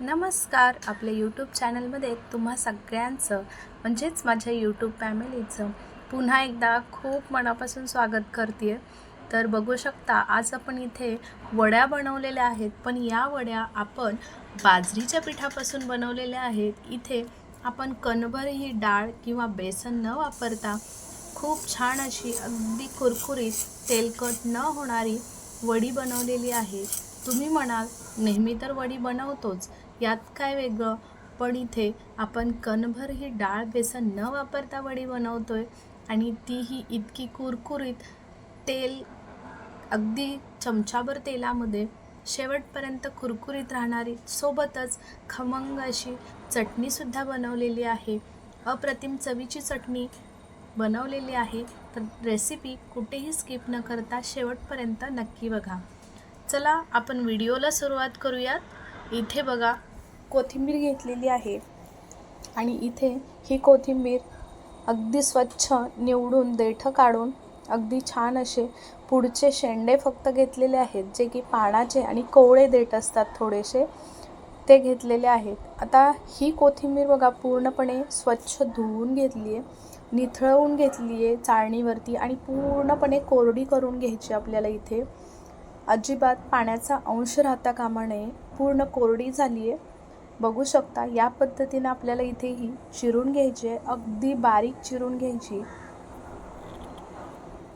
नमस्कार. आपल्या यूट्यूब चॅनलमध्ये तुम्हा सगळ्यांचं म्हणजेच माझ्या यूट्यूब फॅमिलीचं पुन्हा एकदा खूप मनापासून स्वागत करते तर बघू शकता आज आपण इथे वड्या बनवलेल्या आहेत पण या वड्या आपण बाजरीच्या पिठापासून बनवलेल्या आहेत. इथे आपण कणभर ही डाळ किंवा बेसन न वापरता खूप छान अशी अगदी कुरकुरीत तेलकट न होणारी वडी बनवलेली आहे. तुम्ही म्हणाल नेहमी तर वडी बनवतोच. यात काय वेगळं? पण इथे आपण कणभर ही डाळ बेसन न वापरता वडी बनवतो आहे आणि तीही इतकी कुरकुरीत तेल अगदी चमचाभर तेलामध्ये शेवटपर्यंत कुरकुरीत राहणारी सोबतच खमंग अशी चटणीसुद्धा बनवलेली आहे. अप्रतिम चवीची चटणी बनवलेली आहे. तर रेसिपी कुठेही स्किप न करता शेवटपर्यंत नक्की बघा. चला आपण व्हिडिओला सुरुवात करूयात. इथे बघा कोथिंबीर घेतलेली आहे. आणि इथे ही कोथिंबीर अगदी स्वच्छ निवडून देठं काढून अगदी छान असे पुढचे शेंडे फक्त घेतलेले आहेत जे की पानाचे आणि कोवळे देठ असतात थोडेसे ते घेतलेले आहेत. आता ही कोथिंबीर बघा पूर्णपणे स्वच्छ धुवून घेतली आहे निथळवून घेतली आहे चाळणीवरती आणि पूर्णपणे कोरडी करून घ्यायची आपल्याला इथे. अजिबात पाण्याचा अंश राहता कामा नये पूर्ण कोरडी झाली आहे बघू शकता या पद्धतीनं आपल्याला इथे ही चिरून घ्यायची आहे अगदी बारीक चिरून घ्यायची.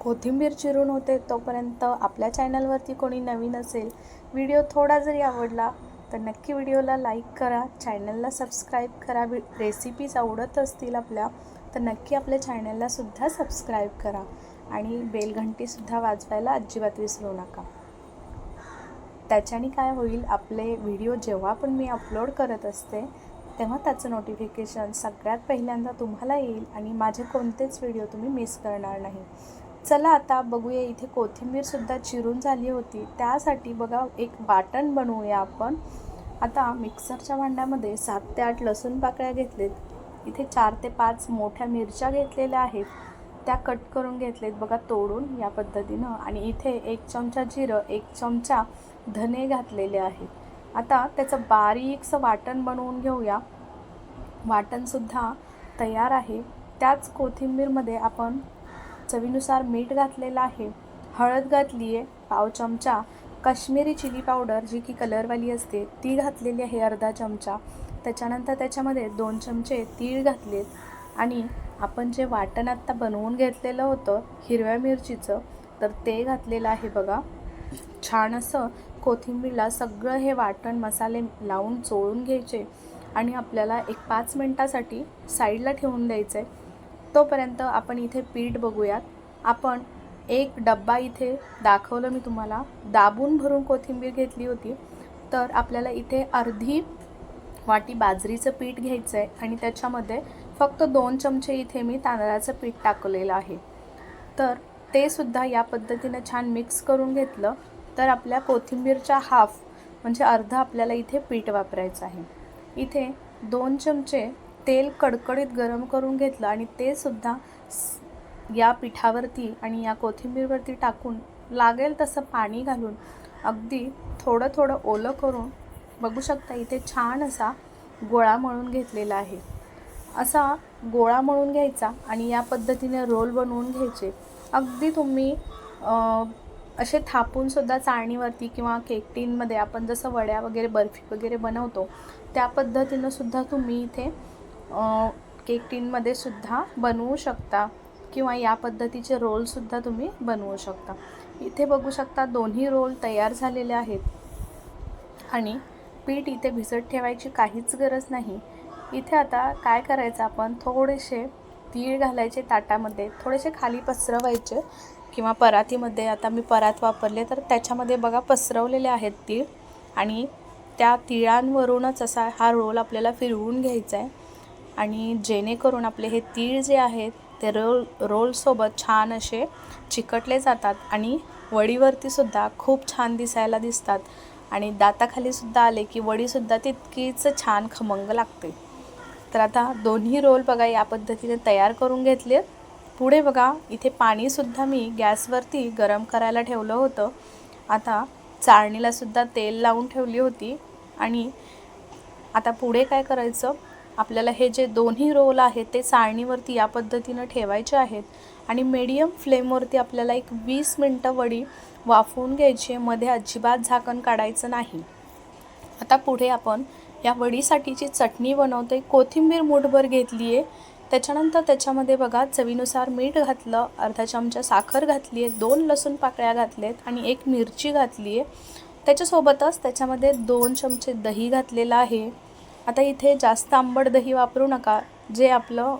कोथिंबीर चिरून होते तोपर्यंत आपल्या चॅनलवरती कोणी नवीन असेल व्हिडिओ थोडा जरी आवडला तर नक्की व्हिडिओला लाईक करा चॅनलला सबस्क्राईब करा रेसिपीज आवडत असतील आपल्या तर नक्की आपल्या चॅनललासुद्धा सबस्क्राईब करा. आणि बेलघंटीसुद्धा वाजवायला अजिबात विसरू नका. त्याच्याने काय होईल आपले व्हिडिओ जेव्हा पण मी अपलोड करत असते तेव्हा त्याचं नोटिफिकेशन सगळ्यात पहिल्यांदा तुम्हाला येईल आणि माझे कोणतेच व्हिडिओ तुम्ही मिस करणार नाही. चला आता बघूया इथे कोथिंबीरसुद्धा चिरून झाली होती. त्यासाठी बघा एक वाटण बनवूया आपण. आता मिक्सरच्या भांड्यामध्ये सात ते आठ लसूण पाकळ्या घेतलेत. इथे चार ते पाच मोठ्या मिरच्या घेतलेल्या आहेत. त्या कट करून घेतलेत बघा तोडून या पद्धतीनं. आणि इथे एक चमचा जिरं एक चमचा धने घातलेले आहेत. आता त्याचं बारीकसं वाटण बनवून घेऊया. वाटणसुद्धा तयार आहे. त्याच कोथिंबीरमध्ये आपण चवीनुसार मीठ घातलेलं आहे. हळद घातली आहे पाव चमचा. काश्मीरी चिली पावडर जी की कलरवाली असते ती घातलेली आहे अर्धा चमचा. त्याच्यानंतर त्याच्यामध्ये दोन चमचे तीळ घातलेत. आणि आपण जे वाटण आत्ता बनवून घेतलेलं होतं हिरव्या मिरचीचं तर ते घातलेलं आहे बघा. छान असं कोथिंबीरला सगळं हे वाटण मसाले लावून चोळून घ्यायचे आणि आपल्याला एक पाच मिनटासाठी साईडला ठेवून द्यायचं. आहे तोपर्यंत आपण इथे पीठ बघूयात. आपण एक डब्बा इथे दाखवलं मी तुम्हाला. दाबून भरून कोथिंबीर घेतली होती. तर आपल्याला इथे अर्धी वाटी बाजरीचं पीठ घ्यायचं आहे आणि त्याच्यामध्ये फक्त दोन चमचे इथे मी तांदळाचं पीठ टाकलेलं आहे. तर ते सुद्धा या पद्धतीनं छान मिक्स करून घेतलं तर आपल्या कोथिंबीरच्या हाफ म्हणजे अर्धा आपल्याला इथे पीठ वापरायचं आहे. इथे दोन चमचे तेल कडकडीत गरम करून घेतलं आणि ते सुद्धा या पिठावरती आणि या कोथिंबीरवरती टाकून लागेल तसं पाणी घालून अगदी थोडं थोडं ओलं करून बघू शकता इथे छान असा गोळा मळून घेतलेला आहे. असा गोळा मळून घ्यायचा आणि या पद्धतीने रोल बनवून घ्यायचे. अगदी तुम्ही असे थापूनसुद्धा चाळणीवरती किंवा केक टीनमध्ये आपण जसं वड्या वगैरे बर्फी वगैरे बनवतो त्या पद्धतीनं सुद्धा तुम्ही इथे केक टीनमध्ये सुद्धा बनवू शकता किंवा या पद्धतीचे रोलसुद्धा तुम्ही बनवू शकता. इथे बघू शकता दोन्ही रोल तयार झालेले आहेत आणि पीठ इथे भिजत ठेवायची काहीच गरज नाही. इथे आता काय करायचं आपण? थोडेसे तीळ घालायचे ताटामध्ये. थोडेसे खाली पसरवायचे किंवा परातीमध्ये. आता मी परात वापरले तर त्याच्यामध्ये बघा पसरवलेले आहेत तीळ. आणि त्या तिळांवरूनच असा हा रोल आपल्याला फिरवून घ्यायचा आहे. आणि जेणेकरून आपले हे तीळ जे आहेत ते रोल रोलसोबत छान असे चिकटले जातात आणि वडीवरतीसुद्धा खूप छान दिसायला दिसतात. आणि दाताखालीसुद्धा आले की वडीसुद्धा तितकीच छान खमंग लागते. तर आता दोन्ही रोल बघा या पद्धतीने तयार करून घेतले. पुढे बघा इथे पाणीसुद्धा मी गॅसवरती गरम करायला ठेवलं होतं. आता चाळणीलासुद्धा तेल लावून ठेवली होती. आणि आता पुढे काय करायचं? आपल्याला हे जे दोन्ही रोल आहेत ते चाळणीवरती या पद्धतीनं ठेवायचे आहेत. आणि मीडियम फ्लेमवरती आपल्याला एक वीस मिनटं वडी वाफवून घ्यायची मध्ये अजिबात झाकण काढायचं नाही. आता पुढे आपण या वडीसाठीची चटणी बनवते. कोथिंबीर मूठभर घेतली आहे. त्याच्यानंतर त्याच्यामध्ये बघा चवीनुसार मीठ घातलं अर्धा चमचा साखर घातली आहे दोन लसूण पाकळ्या घातल्यात आणि एक मिरची घातली आहे. त्याच्यासोबतच त्याच्यामध्ये दोन चमचे दही घातलेलं आहे. आता इथे जास्त आंबट दही वापरू नका. जे आपलं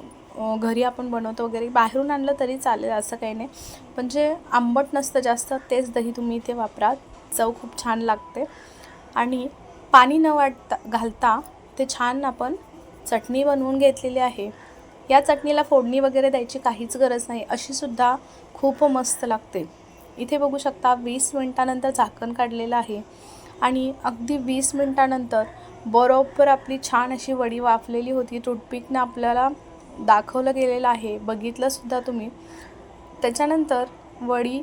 घरी आपण बनवतो वगैरे बाहेरून आणलं तरी चालेल असं काही नाही. पण जे आंबट नसतं जास्त तेच दही तुम्ही इथे वापरा. चव खूप छान लागते. आणि पाणी न वाटता घालता ते छान आपण चटणी बनवून घेतलेली आहे. या चटणीला फोडणी वगैरे द्यायची काहीच गरज नाही अशीसुद्धा खूप मस्त लागते. इथे बघू शकता वीस मिनटानंतर झाकण काढलेलं आहे आणि अगदी वीस मिनटानंतर बरोबर आपली छान अशी वडी वाफलेली होती. टूथपिकनं आपल्याला दाखवलं गेलेलं आहे. बघितलंसुद्धा तुम्ही. त्याच्यानंतर वडी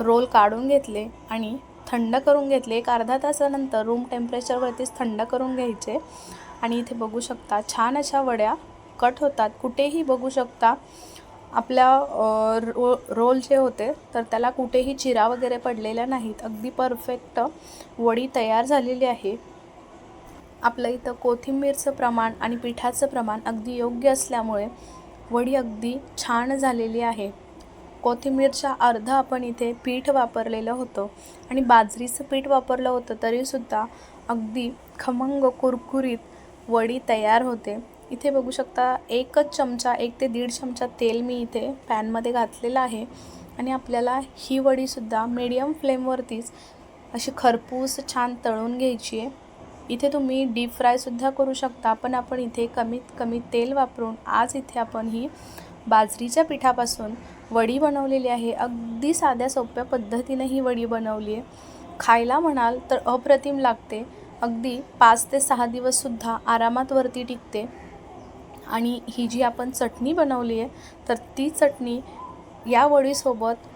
रोल काढून घेतले आणि थंड करून घेतले. एक अर्धा तासानंतर रूम टेम्परेचरवरतीच थंड करून घ्यायचे. आणि इथे बघू शकता छान अशा वड्या कट होतात. कुठेही बघू शकता आपल्या रो रोल जे होते तर त्याला कुठेही चिरा वगैरे पडलेल्या नाहीत. अगदी परफेक्ट वडी तयार झालेली आहे. आपलं इथं कोथिंबीरचं प्रमाण आणि पिठाचं प्रमाण अगदी योग्य असल्यामुळे वडी अगदी छान झालेली आहे. कोथिंबीरच्या अर्ध आपण इथे पीठ वापरलेलं होतं. आणि बाजरीचं पीठ वापरलं होतं तरीसुद्धा अगदी खमंग कुरकुरीत वडी तयार होते. इथे बघू शकता एकच चमचा एक ते दीड चमचा तेल मी इथे पॅनमध्ये घातलेलं आहे. आणि आपल्याला ही वडीसुद्धा मीडियम फ्लेमवरतीच अशी खरपूस छान तळून घ्यायची आहे. इथे तुम्ही डीप फ्रायसुद्धा करू शकता पण आपण इथे कमीत कमी तेल वापरून आज इथे आपण ही बाजरीच्या पिठापासून वडी बनवलेली आहे. अगदी साध्या सोप्या पद्धतीनं ही वडी बनवली आहे खायला म्हणाल तर अप्रतिम लागते. अगदी पाच ते सहा दिवससुद्धा आरामात वरती टिकते. आणि ही जी आपण चटणी बनवली आहे तर ती चटणी या वडीसोबत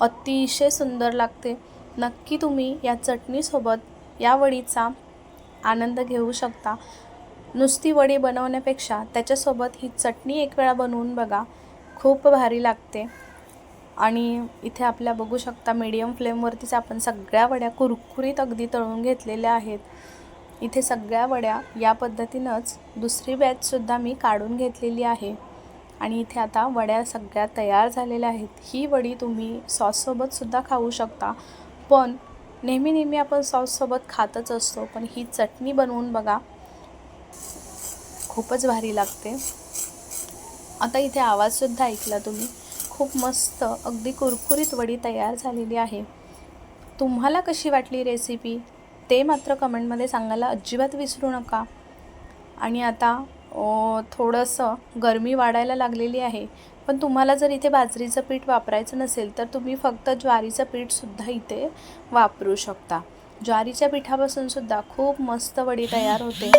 अतिशय सुंदर लागते. नक्की तुम्ही या चटणीसोबत या वडीचा आनंद घेऊ शकता. नुसती वडी बनवण्यापेक्षा त्याच्यासोबत ही चटणी एक वेळा बनवून बघा. खूप भारी लागते. आणि इथे आपल्या बघू शकता मीडियम फ्लेमवरतीच आपण सगळ्या वड्या कुरकुरीत अगदी तळून घेतलेल्या आहेत. इथे सगळ्या वड्या या पद्धतीनंच दुसरी बॅचसुद्धा मी काढून घेतलेली आहे. आणि इथे आता वड्या सगळ्या तयार झालेल्या आहेत. ही वडी तुम्ही सॉससोबतसुद्धा खाऊ शकता. पण नेहमी नेहमी आपण सॉससोबत खातच असतो. पण ही चटणी बनवून बघा खूपच भारी लागते. आता इथे आवाजसुद्धा ऐकला तुम्ही. खूप मस्त अगदी कुरकुरीत वडी तयार झालेली आहे. तुम्हाला कशी वाटली रेसिपी ते मात्र कमेंटमध्ये सांगायला अजिबात विसरू नका. आणि आता थोडंसं गरमी वाढायला लागलेली आहे. पण तुम्हाला जर इथे बाजरीचं पीठ वापरायचं नसेल तर तुम्ही फक्त ज्वारीचं पीठसुद्धा इथे वापरू शकता. ज्वारीच्या पिठापासूनसुद्धा खूप मस्त वडी तयार होते.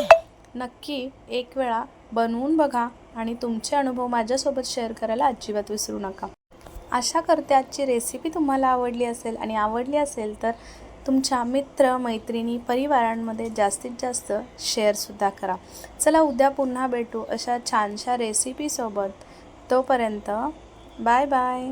नक्की एक वेळा बनवून बघा आणि तुमचे अनुभव माझ्यासोबत शेअर करायला अजिबात विसरू नका. आशा करते आजची रेसिपी तुम्हाला आवडली असेल आणि आवडली असेल तर तुमच्या मित्र मैत्रिणी परिवारांमध्ये जास्तीत जास्त शेअरसुद्धा करा. चला उद्या पुन्हा भेटू अशा छानशा रेसिपीसोबत तोपर्यंत बाय बाय